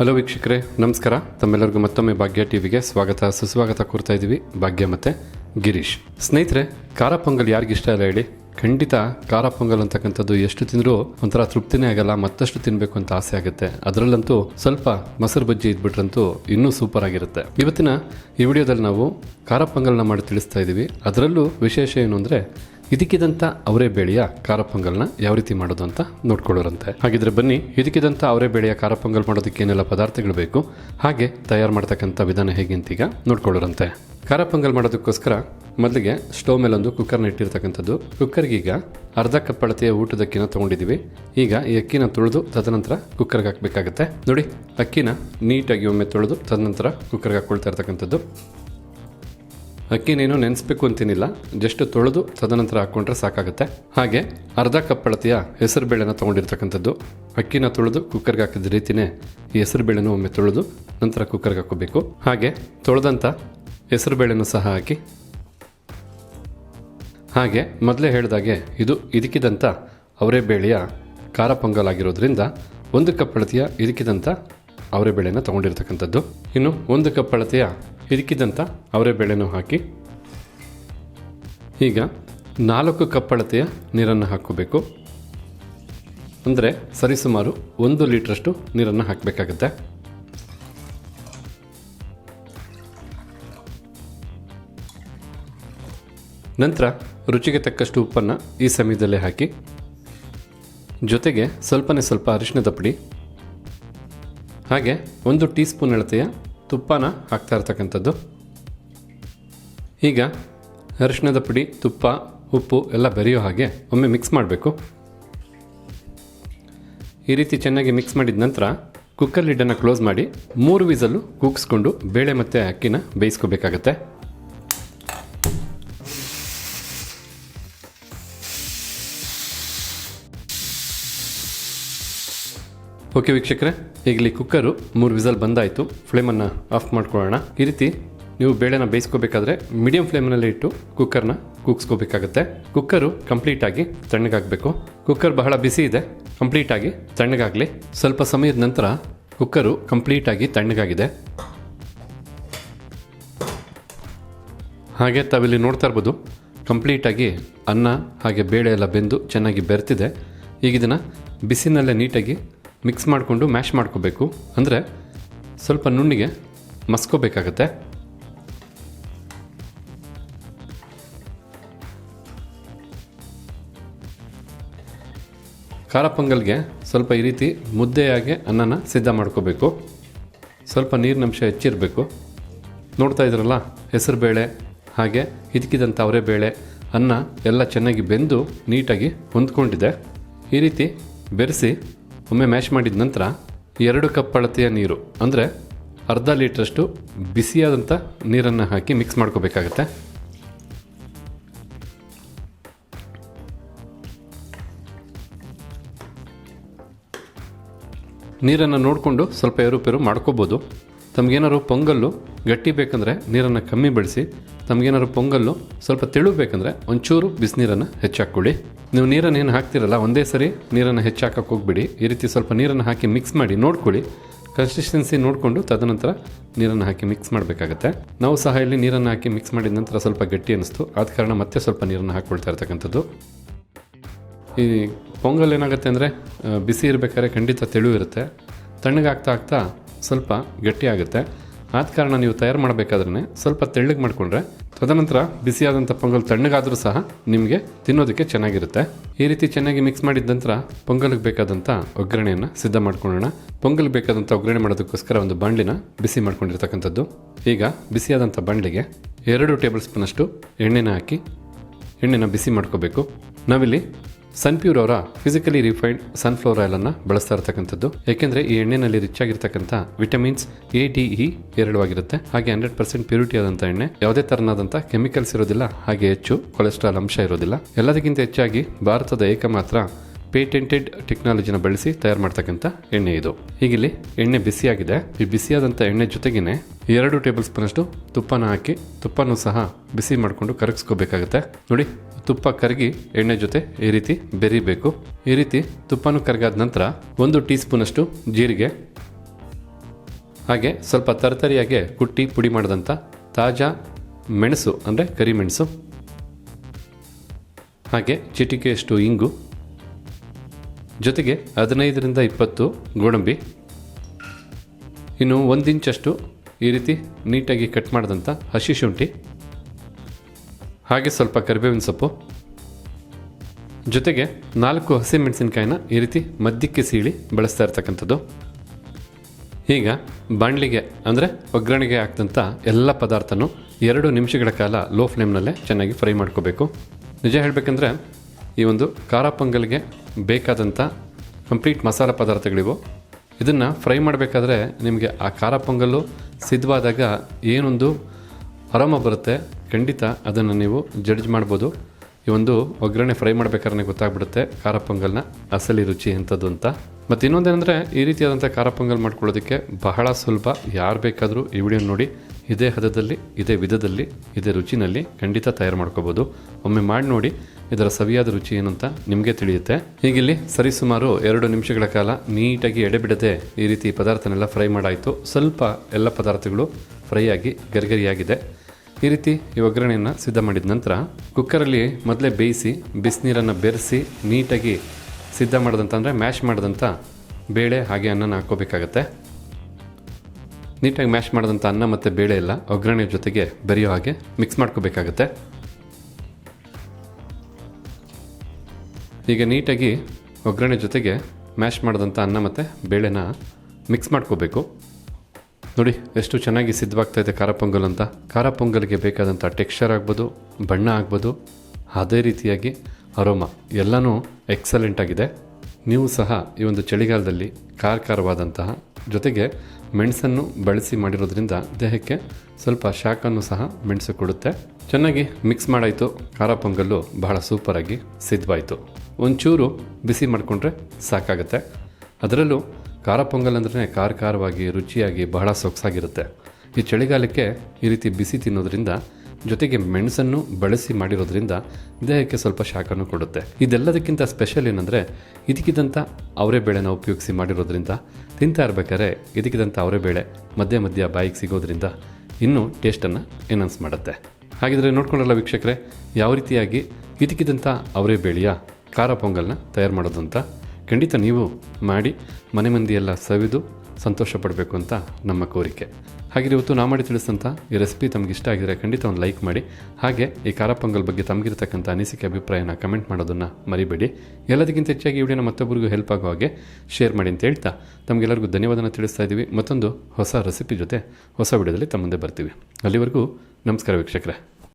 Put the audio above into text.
Hello ವೀಕ್ಷಕರೇ. ನಮಸ್ಕಾರ. ತಮ್ಮೆಲ್ಲರಿಗೂ ಮತ್ತೊಮ್ಮೆ ಭಾಗ್ಯ ಟಿವಿಗೆ ಸ್ವಾಗತ. ಸುಸ್ವಾಗತ ಕೊಡ್ತಾ ಇದ್ದೀವಿ. ಭಾಗ್ಯ ಮತ್ತೆ ಗಿರೀಶ್. ಸ್ನೇಹಿತರೆ, ಖಾರ ಪೊಂಗಲ್ ಯಾರಿಗಿಷ್ಟ ಇಲ್ಲ ಹೇಳಿ. ಖಂಡಿತ ಖಾರ ಪೊಂಗಲ್ ಅಂತಕ್ಕಂಥದ್ದು ಎಷ್ಟು ತಿಂದರೂ ಒಂಥರ ತೃಪ್ತಿನೇ ಆಗಲ್ಲ, ಮತ್ತಷ್ಟು ತಿನ್ನಬೇಕು ಅಂತ ಆಸೆ ಆಗುತ್ತೆ. ಅದರಲ್ಲಂತೂ ಸ್ವಲ್ಪ ಮೊಸರು ಬಜ್ಜಿ ಇದ್ಬಿಟ್ರಂತೂ ಇನ್ನೂ ಸೂಪರ್ ಆಗಿರುತ್ತೆ. ಇವತ್ತಿನ ಈ ವಿಡಿಯೋದಲ್ಲಿ ನಾವು ಖಾರ ಪೊಂಗಲ್ನ ಮಾಡಿ ತಿಳಿಸ್ತಾ ಇದ್ದೀವಿ. ಅದರಲ್ಲೂ ವಿಶೇಷ ಏನು ಅಂದರೆ ಇದಕ್ಕಿದಂಥ ಅವರೇ ಬೇಳೆಯ ಖಾರ ಪೊಂಗಲ್ನ ಯಾವ ರೀತಿ ಮಾಡೋದು ಅಂತ ನೋಡ್ಕೊಳ್ಳೋರಂತೆ. ಹಾಗಿದ್ರೆ ಬನ್ನಿ ಇದಕ್ಕಿದಂಥ ಅವರೇ ಬೇಳೆಯ ಖಾರ ಪೊಂಗಲ್ ಮಾಡೋದಕ್ಕೆ ಏನೆಲ್ಲ ಪದಾರ್ಥಗಳು ಬೇಕು? ಹಾಗೆ ತಯಾರು ಮಾಡ್ತಕ್ಕಂಥ ವಿಧಾನ ಹೇಗೆ ಅಂತ ಈಗ ನೋಡ್ಕೊಳ್ಳೋರಂತೆ. ಖಾರ ಪೊಂಗಲ್ ಮಾಡೋದಕ್ಕೋಸ್ಕರ ಮೊದಲಿಗೆ ಸ್ಟವ್ ಮೇಲೊಂದು ಕುಕ್ಕರ್ನ ಇಟ್ಟಿರ್ತಕ್ಕಂಥದ್ದು. ಕುಕ್ಕರ್ಗೆ ಈಗ ಅರ್ಧ ಕಪ್ ಅಳತೆಯ ಊಟದ ಅಕ್ಕಿನ ತೊಗೊಂಡಿದ್ದೀವಿ. ಈಗ ಈ ಅಕ್ಕಿನ ತೊಳೆದು ತದನಂತರ ಕುಕ್ಕರ್ಗೆ ಹಾಕಬೇಕಾಗತ್ತೆ. ನೋಡಿ, ಅಕ್ಕಿನ ನೀಟಾಗಿ ಒಮ್ಮೆ ತೊಳೆದು ತದನಂತರ ಕುಕ್ಕರ್ಗೆ ಹಾಕ್ಕೊಳ್ತಾ ಇರ್ತಕ್ಕಂಥದ್ದು. ಅಕ್ಕಿನೇನು ನೆನೆಸ್ಬೇಕು ಅಂತೇನಿಲ್ಲ. ಜಸ್ಟ್ ತೊಳೆದು ತದನಂತರ ಹಾಕ್ಕೊಂಡ್ರೆ ಸಾಕಾಗುತ್ತೆ. ಹಾಗೆ ಅರ್ಧ ಕಪ್ ಅಳತೆಯ ಹೆಸರು ಬೇಳೆನ ತೊಗೊಂಡಿರ್ತಕ್ಕಂಥದ್ದು. ಅಕ್ಕಿನ ತೊಳೆದು ಕುಕ್ಕರ್ಗೆ ಹಾಕಿದ ರೀತಿನೇ ಈ ಹೆಸರು ಬೇಳೆನೂ ಒಮ್ಮೆ ತೊಳೆದು ನಂತರ ಕುಕ್ಕರ್ಗೆ ಹಾಕೋಬೇಕು ಹಾಗೆ ತೊಳೆದಂಥ ಹೆಸರು ಬೇಳೆನೂ ಸಹ ಹಾಕಿ. ಹಾಗೆ ಮೊದಲೇ ಹೇಳಿದಾಗೆ ಇದು ಇದಕ್ಕಿದಂಥ ಅವರೇ ಬೇಳೆಯ ಖಾರ ಪೊಂಗಲ್ ಆಗಿರೋದ್ರಿಂದ ಒಂದು ಕಪ್ ಅಳತೆಯ ಇದಕ್ಕಿದಂಥ ಅವರೇ ಬೇಳೆನ ತೊಗೊಂಡಿರ್ತಕ್ಕಂಥದ್ದು. ಇನ್ನು ಒಂದು ಕಪ್ ಅಳತೆಯ ಹಿರಿಕಿದಂಥ ಅವರೇ ಬೇಳೆನೂ ಹಾಕಿ, ಈಗ ನಾಲ್ಕು ಕಪ್ ಅಳತೆಯ ನೀರನ್ನು ಹಾಕೋಬೇಕು ಅಂದರೆ ಸರಿಸುಮಾರು ಒಂದು ಲೀಟ್ರಷ್ಟು ನೀರನ್ನು ಹಾಕಬೇಕಾಗತ್ತೆ. ನಂತರ ರುಚಿಗೆ ತಕ್ಕಷ್ಟು ಉಪ್ಪನ್ನು ಈ ಸಮಯದಲ್ಲೇ ಹಾಕಿ, ಜೊತೆಗೆ ಸ್ವಲ್ಪನೇ ಸ್ವಲ್ಪ ಅರಿಶಿಣದ ಪುಡಿ ಹಾಗೆ ಒಂದು ಟೀ ಸ್ಪೂನ್ ಅಳತೆಯ ತುಪ್ಪನ ಹಾಕ್ತಾ ಇರ್ತಕ್ಕಂಥದ್ದು. ಈಗ ಅರಿಶಿಣದ ಪುಡಿ, ತುಪ್ಪ, ಉಪ್ಪು ಎಲ್ಲ ಬೆರೆಯೋ ಹಾಗೆ ಒಮ್ಮೆ ಮಿಕ್ಸ್ ಮಾಡಬೇಕು. ಈ ರೀತಿ ಚೆನ್ನಾಗಿ ಮಿಕ್ಸ್ ಮಾಡಿದ ನಂತರ ಕುಕ್ಕರ್ ಲಿಡ್ಡನ್ನು ಕ್ಲೋಸ್ ಮಾಡಿ ಮೂರು ವಿಸಲ್ಲು ಕೂಗಿಸ್ಕೊಂಡು ಬೇಳೆ ಮತ್ತು ಅಕ್ಕಿನ ಬೇಯಿಸ್ಕೋಬೇಕಾಗತ್ತೆ. ಓಕೆ ವೀಕ್ಷಕರೇ ಈಗ ಇಲ್ಲಿ ಕುಕ್ಕರು ಮೂರು ವಿಸಲ್ ಬಂದಾಯಿತು. ಫ್ಲೇಮನ್ನು ಆಫ್ ಮಾಡ್ಕೊಳ್ಳೋಣ. ಈ ರೀತಿ ನೀವು ಬೇಳೆನ ಬೇಯಿಸ್ಕೋಬೇಕಾದ್ರೆ ಮೀಡಿಯಂ ಫ್ಲೇಮ್ನಲ್ಲಿ ಇಟ್ಟು ಕುಕ್ಕರ್ನ ಕೂಗಿಸ್ಕೋಬೇಕಾಗತ್ತೆ ಕುಕ್ಕರು ಕಂಪ್ಲೀಟಾಗಿ ತಣ್ಣಗಾಗಬೇಕು. ಕುಕ್ಕರ್ ಬಹಳ ಬಿಸಿ ಇದೆ, ಕಂಪ್ಲೀಟಾಗಿ ತಣ್ಣಗಾಗಲಿ. ಸ್ವಲ್ಪ ಸಮಯದ ನಂತರ ಕುಕ್ಕರು ಕಂಪ್ಲೀಟಾಗಿ ತಣ್ಣಗಾಗಿದೆ. ಹಾಗೆ ತಾವಿಲ್ಲಿ ನೋಡ್ತಾ ಇರ್ಬೋದು, ಕಂಪ್ಲೀಟಾಗಿ ಅನ್ನ ಹಾಗೆ ಬೇಳೆ ಎಲ್ಲ ಬೆಂದು ಚೆನ್ನಾಗಿ ಬೆರೆತಿದೆ. ಈಗ ಇದನ್ನು ಬಿಸಿನಲ್ಲೇ ನೀಟಾಗಿ ಮಿಕ್ಸ್ ಮಾಡಿಕೊಂಡು ಮ್ಯಾಶ್ ಮಾಡ್ಕೋಬೇಕು. ಅಂದರೆ ಸ್ವಲ್ಪ ನುಣ್ಣಿಗೆ ಮಸ್ಕೋಬೇಕಾಗತ್ತೆ. ಖಾರ ಪೊಂಗಲ್ಗೆ ಸ್ವಲ್ಪ ಈ ರೀತಿ ಮುದ್ದೆಯಾಗಿ ಅನ್ನನ ಸಿದ್ಧ ಮಾಡ್ಕೋಬೇಕು. ಸ್ವಲ್ಪ ನೀರಿನಂಶ ಹೆಚ್ಚಿರಬೇಕು. ನೋಡ್ತಾ ಇದ್ರಲ್ಲ, ಹೆಸರುಬೇಳೆ, ಹಾಗೆ ಹಿದಕಿದಂಥ ಅವರೇ ಬೇಳೆ ಅನ್ನ ಎಲ್ಲ ಚೆನ್ನಾಗಿ ಬೆಂದು ನೀಟಾಗಿ ಹೊಂದ್ಕೊಂಡಿದೆ. ಈ ರೀತಿ ಬೆರೆಸಿ ಒಮ್ಮೆ ಮ್ಯಾಶ್ ಮಾಡಿದ ನಂತರ ಎರಡು ಕಪ್ ಅಳತೆಯ ನೀರು, ಅಂದರೆ ಅರ್ಧ ಲೀಟ್ರಷ್ಟು ಬಿಸಿಯಾದಂಥ ನೀರನ್ನು ಹಾಕಿ ಮಿಕ್ಸ್ ಮಾಡ್ಕೋಬೇಕಾಗತ್ತೆ. ನೀರನ್ನು ನೋಡಿಕೊಂಡು ಸ್ವಲ್ಪ ಏರುಪೇರು ಮಾಡ್ಕೋಬೋದು. ತಮಗೇನಾದ್ರು ಪೊಂಗಲ್ಲು ಗಟ್ಟಿ ಬೇಕಂದರೆ ನೀರನ್ನು ಕಮ್ಮಿ ಬೆಳೆಸಿ, ತಮಗೇನಾದ್ರು ಪೊಂಗಲ್ಲು ಸ್ವಲ್ಪ ತೆಳು ಬೇಕಂದರೆ ಒಂಚೂರು ಬಿಸಿನೀರನ್ನು ಹೆಚ್ಚಾಕ್ಕೊಳ್ಳಿ. ನೀವು ನೀರನ್ನು ಏನು ಹಾಕ್ತಿರಲ್ಲ, ಒಂದೇ ಸರಿ ನೀರನ್ನು ಹೆಚ್ಚಾಕಕ್ಕೆ ಹೋಗ್ಬಿಡಿ. ಈ ರೀತಿ ಸ್ವಲ್ಪ ನೀರನ್ನು ಹಾಕಿ ಮಿಕ್ಸ್ ಮಾಡಿ ನೋಡ್ಕೊಳ್ಳಿ. ಕನ್ಸಿಸ್ಟೆನ್ಸಿ ನೋಡಿಕೊಂಡು ತದನಂತರ ನೀರನ್ನು ಹಾಕಿ ಮಿಕ್ಸ್ ಮಾಡಬೇಕಾಗತ್ತೆ. ನಾವು ಸಹ ಇಲ್ಲಿ ನೀರನ್ನು ಹಾಕಿ ಮಿಕ್ಸ್ ಮಾಡಿದ ನಂತರ ಸ್ವಲ್ಪ ಗಟ್ಟಿ ಅನ್ನಿಸ್ತು. ಆದ ಕಾರಣ ಮತ್ತೆ ಸ್ವಲ್ಪ ನೀರನ್ನು ಹಾಕ್ಕೊಳ್ತಾ ಇರ್ತಕ್ಕಂಥದ್ದು. ಈ ಪೊಂಗಲ್ ಏನಾಗುತ್ತೆ ಅಂದರೆ ಬಿಸಿ ಇರಬೇಕಾದ್ರೆ ಖಂಡಿತ ತೆಳು ಇರುತ್ತೆ. ತಣ್ಣಗಾಗ್ತಾ ಆಗ್ತಾ ಸ್ವಲ್ಪ ಗಟ್ಟಿಯಾಗುತ್ತೆ ಆದ ಕಾರಣ ನೀವು ತಯಾರು ಮಾಡಬೇಕಾದ್ರೆ ಸ್ವಲ್ಪ ತೆಳ್ಳಗೆ ಮಾಡಿಕೊಂಡ್ರೆ ತದನಂತರ ಬಿಸಿಯಾದಂಥ ಪೊಂಗಲ್ ತಣ್ಣಗಾದರೂ ಸಹ ನಿಮಗೆ ತಿನ್ನೋದಕ್ಕೆ ಚೆನ್ನಾಗಿರುತ್ತೆ. ಈ ರೀತಿ ಚೆನ್ನಾಗಿ ಮಿಕ್ಸ್ ಮಾಡಿದ ನಂತರ ಪೊಂಗಲ್ಗೆ ಬೇಕಾದಂಥ ಒಗ್ಗರಣೆಯನ್ನು ಸಿದ್ಧ ಮಾಡ್ಕೊಳ್ಳೋಣ. ಪೊಂಗಲ್ ಬೇಕಾದಂಥ ಒಗ್ಗರಣೆ ಮಾಡೋದಕ್ಕೋಸ್ಕರ ಒಂದು ಬಾಣಲಿನ ಬಿಸಿ ಮಾಡ್ಕೊಂಡಿರ್ತಕ್ಕಂಥದ್ದು. ಈಗ ಬಿಸಿಯಾದಂಥ ಬಾಣಲಿಗೆ ಎರಡು ಟೇಬಲ್ ಸ್ಪೂನಷ್ಟು ಎಣ್ಣೆನ ಹಾಕಿ, ಎಣ್ಣೆನ ಬಿಸಿ ಮಾಡ್ಕೋಬೇಕು. ನಾವಿಲ್ಲಿ ಸನ್ಪ್ಯೂರ್ ಅವರ ಫಿಸಿಕಲಿ ರಿಫೈನ್ಡ್ ಸನ್ಫ್ಲವರ್ ಆಯಿಲನ್ನು ಬಳಸ್ತಾ ಇರತಕ್ಕಂಥದ್ದು. ಏಕೆಂದರೆ ಈ ಎಣ್ಣೆನಲ್ಲಿ ರಿಚ್ ಆಗಿರ್ತಕ್ಕಂಥ ವಿಟಮಿನ್ಸ್ ಎ ಡಿ ಇ ಎರಡವಾಗಿರುತ್ತೆ ಹಾಗೆ ಹಂಡ್ರೆಡ್ ಪರ್ಸೆಂಟ್ ಪ್ಯೂರಿಟಿ ಆದಂಥ ಎಣ್ಣೆ, ಯಾವುದೇ ತರನಾದಂಥ ಕೆಮಿಕಲ್ಸ್ ಇರೋದಿಲ್ಲ, ಹಾಗೆ ಹೆಚ್ಚು ಕೊಲೆಸ್ಟ್ರಾಲ್ ಅಂಶ ಇರೋದಿಲ್ಲ. ಎಲ್ಲದಕ್ಕಿಂತ ಹೆಚ್ಚಾಗಿ ಭಾರತದ ಏಕಮಾತ್ರ ಪೇಟೆಂಟೆಡ್ ಟೆಕ್ನಾಲಜಿನ ಬಳಸಿ ತಯಾರು ಮಾಡ್ತಕ್ಕಂಥ ಎಣ್ಣೆ ಇದು. ಹೀಗಿಲ್ಲಿ ಎಣ್ಣೆ ಬಿಸಿಯಾಗಿದೆ. ಈ ಬಿಸಿಯಾದಂಥ ಎಣ್ಣೆ ಜೊತೆಗೇನೆ ಎರಡು ಟೇಬಲ್ ಸ್ಪೂನಷ್ಟು ತುಪ್ಪನ ಹಾಕಿ, ತುಪ್ಪನೂ ಸಹ ಬಿಸಿ ಮಾಡಿಕೊಂಡು ಕರಗಿಸ್ಕೋಬೇಕಾಗುತ್ತೆ. ನೋಡಿ ತುಪ್ಪ ಕರಗಿ ಎಣ್ಣೆ ಜೊತೆ ಈ ರೀತಿ ಬೆರಿಬೇಕು. ಈ ರೀತಿ ತುಪ್ಪನೂ ಕರಗಾದ ನಂತರ ಒಂದು ಟೀ ಸ್ಪೂನಷ್ಟು ಜೀರಿಗೆ, ಹಾಗೆ ಸ್ವಲ್ಪ ತರತರಿಯಾಗೆ ಕುಟ್ಟಿ ಪುಡಿ ಮಾಡಿದಂಥ ತಾಜಾ ಮೆಣಸು, ಅಂದರೆ ಕರಿಮೆಣಸು ಹಾಗೆ ಚಿಟಿಕೆಯಷ್ಟು ಇಂಗು, ಜೊತೆಗೆ ಹದಿನೈದರಿಂದ ಇಪ್ಪತ್ತು ಗೋಡಂಬಿ. ಇನ್ನು ಒಂದು ಇಂಚಷ್ಟು ಈ ರೀತಿ ನೀಟಾಗಿ ಕಟ್ ಮಾಡಿದಂಥ ಹಸಿ ಶುಂಠಿ. ಹಾಗೆ ಸ್ವಲ್ಪ ಕರಿಬೇವಿನ ಸೊಪ್ಪು. ಜೊತೆಗೆ ನಾಲ್ಕು ಹಸಿಮೆಣಸಿನ್ಕಾಯಿನ ಈ ರೀತಿ ಮಧ್ಯಕ್ಕೆ ಸೀಳಿ ಬಳಸ್ತಾ ಇರ್ತಕ್ಕಂಥದ್ದು. ಈಗ ಬಾಣಲಿಗೆ ಅಂದರೆ ಒಗ್ಗರಣೆಗೆ ಹಾಕ್ದಂಥ ಎಲ್ಲ ಪದಾರ್ಥನೂ ಎರಡು ನಿಮಿಷಗಳ ಕಾಲ ಲೋ ಫ್ಲೇಮ್ನಲ್ಲೇ ಚೆನ್ನಾಗಿ ಫ್ರೈ ಮಾಡ್ಕೋಬೇಕು. ನಿಜ ಹೇಳಬೇಕಂದ್ರೆ ಈ ಒಂದು ಖಾರ ಪೊಂಗಲ್ಗೆ ಬೇಕಾದಂಥ ಕಂಪ್ಲೀಟ್ ಮಸಾಲ ಪದಾರ್ಥಗಳಿವು. ಇದನ್ನು ಫ್ರೈ ಮಾಡಬೇಕಾದ್ರೆ ನಿಮಗೆ ಆ ಖಾರ ಪೊಂಗಲ್ಲು ಸಿದ್ಧವಾದಾಗ ಏನೊಂದು ಆರಾಮ ಬರುತ್ತೆ, ಖಂಡಿತ ಅದನ್ನು ನೀವು ಜಡ್ಜ್ ಮಾಡ್ಬೋದು. ಈ ಒಂದು ಒಗ್ಗರಣೆ ಫ್ರೈ ಮಾಡ್ಬೇಕಾದ್ರೆ ಗೊತ್ತಾಗ್ಬಿಡುತ್ತೆ, ಖಾರ ಪೊಂಗಲ್ನ, ಅಸಲಿ ರುಚಿ ಎಂಥದ್ದು ಅಂತ. ಮತ್ತು ಇನ್ನೊಂದೇನೆಂದರೆ, ಈ ರೀತಿಯಾದಂಥ ಖಾರ ಪೊಂಗಲ್ ಮಾಡ್ಕೊಳ್ಳೋದಕ್ಕೆ ಬಹಳ ಸುಲಭ, ಯಾರು ಬೇಕಾದರೂ ಈ ವಿಡಿಯೋ ನೋಡಿ, ಇದೇ ಹದದಲ್ಲಿ, ಇದೇ ವಿಧದಲ್ಲಿ, ಇದೇ ರುಚಿನಲ್ಲಿ ಖಂಡಿತ ತಯಾರು ಮಾಡ್ಕೋಬೋದು. ಒಮ್ಮೆ ಮಾಡಿ ನೋಡಿ, ಇದರ ಸವಿಯಾದ ರುಚಿ ಏನು ಅಂತ ನಿಮಗೆ ತಿಳಿಯುತ್ತೆ. ಹೀಗಿಲ್ಲಿ ಸರಿಸುಮಾರು ಎರಡು ನಿಮಿಷಗಳ ಕಾಲ ನೀಟಾಗಿ ಎಡೆಬಿಡದೆ ಈ ರೀತಿ ಪದಾರ್ಥನೆಲ್ಲ ಫ್ರೈ ಮಾಡಾಯಿತು. ಸ್ವಲ್ಪ ಎಲ್ಲ ಪದಾರ್ಥಗಳು ಫ್ರೈ ಆಗಿ ಗರಿಗರಿಯಾಗಿದೆ. ಈ ರೀತಿ ಈ ಒಗ್ಗರಣೆಯನ್ನು ಸಿದ್ಧ ಮಾಡಿದ ನಂತರ ಕುಕ್ಕರಲ್ಲಿ ಮೊದಲೇ ಬೇಯಿಸಿ, ಬಿಸಿನೀರನ್ನು ಬೆರೆಸಿ, ನೀಟಾಗಿ ಸಿದ್ಧ ಮಾಡಿದಂಥ ಅಂದರೆ ಮ್ಯಾಶ್ ಮಾಡಿದಂಥ ಬೇಳೆ ಹಾಗೆ ಅನ್ನನ ಹಾಕ್ಕೋಬೇಕಾಗತ್ತೆ. ನೀಟಾಗಿ ಮ್ಯಾಶ್ ಮಾಡಿದಂಥ ಅನ್ನ ಮತ್ತು ಬೇಳೆ ಎಲ್ಲ ಒಗ್ಗರಣೆ ಜೊತೆಗೆ ಬೆರೆಯೋ ಹಾಗೆ ಮಿಕ್ಸ್ ಮಾಡ್ಕೋಬೇಕಾಗತ್ತೆ. ಈಗ ನೀಟಾಗಿ ಒಗ್ಗರಣೆ ಜೊತೆಗೆ ಮ್ಯಾಶ್ ಮಾಡಿದಂಥ ಅನ್ನ ಮತ್ತು ಬೇಳೆನ ಮಿಕ್ಸ್ ಮಾಡ್ಕೋಬೇಕು. ನೋಡಿ, ಎಷ್ಟು ಚೆನ್ನಾಗಿ ಸಿದ್ಧವಾಗ್ತಾ ಇದೆ ಖಾರ ಪೊಂಗಲ್ ಅಂತ. ಖಾರ ಪೊಂಗಲ್ಗೆ ಬೇಕಾದಂಥ ಟೆಕ್ಸ್ಚರ್ ಆಗ್ಬೋದು, ಬಣ್ಣ ಆಗ್ಬೋದು, ಅದೇ ರೀತಿಯಾಗಿ ಅರೋಮ ಎಲ್ಲನೂ ಎಕ್ಸಲೆಂಟ್ ಆಗಿದೆ. ನೀವು ಸಹ ಈ ಒಂದು ಚಳಿಗಾಲದಲ್ಲಿ ಖಾರ ಖಾರವಾದಂತಹ ಜೊತೆಗೆ ಮೆಣಸನ್ನು ಬಳಸಿ ಮಾಡಿರೋದ್ರಿಂದ ದೇಹಕ್ಕೆ ಸ್ವಲ್ಪ ಶಾಖನ್ನು ಸಹ ಮೆಣಸು ಕೊಡುತ್ತೆ. ಚೆನ್ನಾಗಿ ಮಿಕ್ಸ್ ಮಾಡಾಯಿತು. ಖಾರ ಪೊಂಗಲ್ಲು ಬಹಳ ಸೂಪರಾಗಿ ಸಿದ್ಧವಾಯಿತು. ಒಂಚೂರು ಬಿಸಿ ಮಾಡಿಕೊಂಡ್ರೆ ಸಾಕಾಗುತ್ತೆ. ಅದರಲ್ಲೂ ಖಾರ ಪೊಂಗಲ್ ಅಂದ್ರೆ ಖಾರ ಖಾರವಾಗಿ, ರುಚಿಯಾಗಿ, ಬಹಳ ಸೊಗಸಾಗಿರುತ್ತೆ. ಈ ಚಳಿಗಾಲಕ್ಕೆ ಈ ರೀತಿ ಬಿಸಿ ತಿನ್ನೋದ್ರಿಂದ, ಜೊತೆಗೆ ಮೆಣಸನ್ನು ಬಳಸಿ ಮಾಡಿರೋದ್ರಿಂದ ದೇಹಕ್ಕೆ ಸ್ವಲ್ಪ ಶಾಖನೂ ಕೊಡುತ್ತೆ. ಇದೆಲ್ಲದಕ್ಕಿಂತ ಸ್ಪೆಷಲ್ ಏನಂದರೆ ಇದಕ್ಕಿದಂಥ ಅವರೇ ಬೇಳೆನ ಉಪಯೋಗಿಸಿ ಮಾಡಿರೋದ್ರಿಂದ, ತಿಂತಾ ಇರ್ಬೇಕಾದ್ರೆ ಇದಕ್ಕಿದಂಥ ಅವರೇ ಬೇಳೆ ಮಧ್ಯ ಮಧ್ಯ ಬಾಯಿಗೆ ಸಿಗೋದ್ರಿಂದ ಇನ್ನೂ ಟೇಸ್ಟನ್ನು ಎನ್ಹಾನ್ಸ್ ಮಾಡುತ್ತೆ. ಹಾಗಿದ್ರೆ ನೋಡ್ಕೊಂಡಲ್ಲ ವೀಕ್ಷಕರೇ, ಯಾವ ರೀತಿಯಾಗಿ ಇದಕ್ಕಿದಂಥ ಅವರೇ ಬೇಳೆಯ ಖಾರ ಪೊಂಗಲ್ನ ತಯಾರು ಮಾಡೋದು ಅಂತ ಖಂಡಿತ ನೀವು ಮಾಡಿ ಮನೆ ಮಂದಿಯೆಲ್ಲ ಸವಿದು ಸಂತೋಷ ಪಡಬೇಕು ಅಂತ ನಮ್ಮ ಕೋರಿಕೆ. ಹಾಗೆ ಇವತ್ತು ನಾ ಮಾಡಿ ತಿಳಿಸಿದಂಥ ಈ ರೆಸಿಪಿ ತಮಗೆ ಇಷ್ಟ ಆಗಿದ್ರೆ ಖಂಡಿತ ಒಂದು ಲೈಕ್ ಮಾಡಿ. ಹಾಗೆ ಈ ಖಾರ ಪೊಂಗಲ್ ಬಗ್ಗೆ ತಮಗಿರ್ತಕ್ಕಂಥ ಅನಿಸಿಕೆ, ಅಭಿಪ್ರಾಯನ ಕಮೆಂಟ್ ಮಾಡೋದನ್ನು ಮರಿಬೇಡಿ. ಎಲ್ಲದಕ್ಕಿಂತ ಹೆಚ್ಚಾಗಿ ಈ ವಿಡಿಯೋನ ಮತ್ತೊಬ್ಬರಿಗೂ ಹೆಲ್ಪ್ ಆಗೋ ಹಾಗೆ ಶೇರ್ ಮಾಡಿ ಅಂತ ಹೇಳ್ತಾ ತಮಗೆಲ್ಲರಿಗೂ ಧನ್ಯವಾದನ ತಿಳಿಸ್ತಾ ಇದ್ದೀವಿ. ಮತ್ತೊಂದು ಹೊಸ ರೆಸಿಪಿ ಜೊತೆ ಹೊಸ ವಿಡಿಯೋದಲ್ಲಿ ತಮ್ಮ ಮುಂದೆ ಬರ್ತೀವಿ. ಅಲ್ಲಿವರೆಗೂ ನಮಸ್ಕಾರ ವೀಕ್ಷಕರೇ.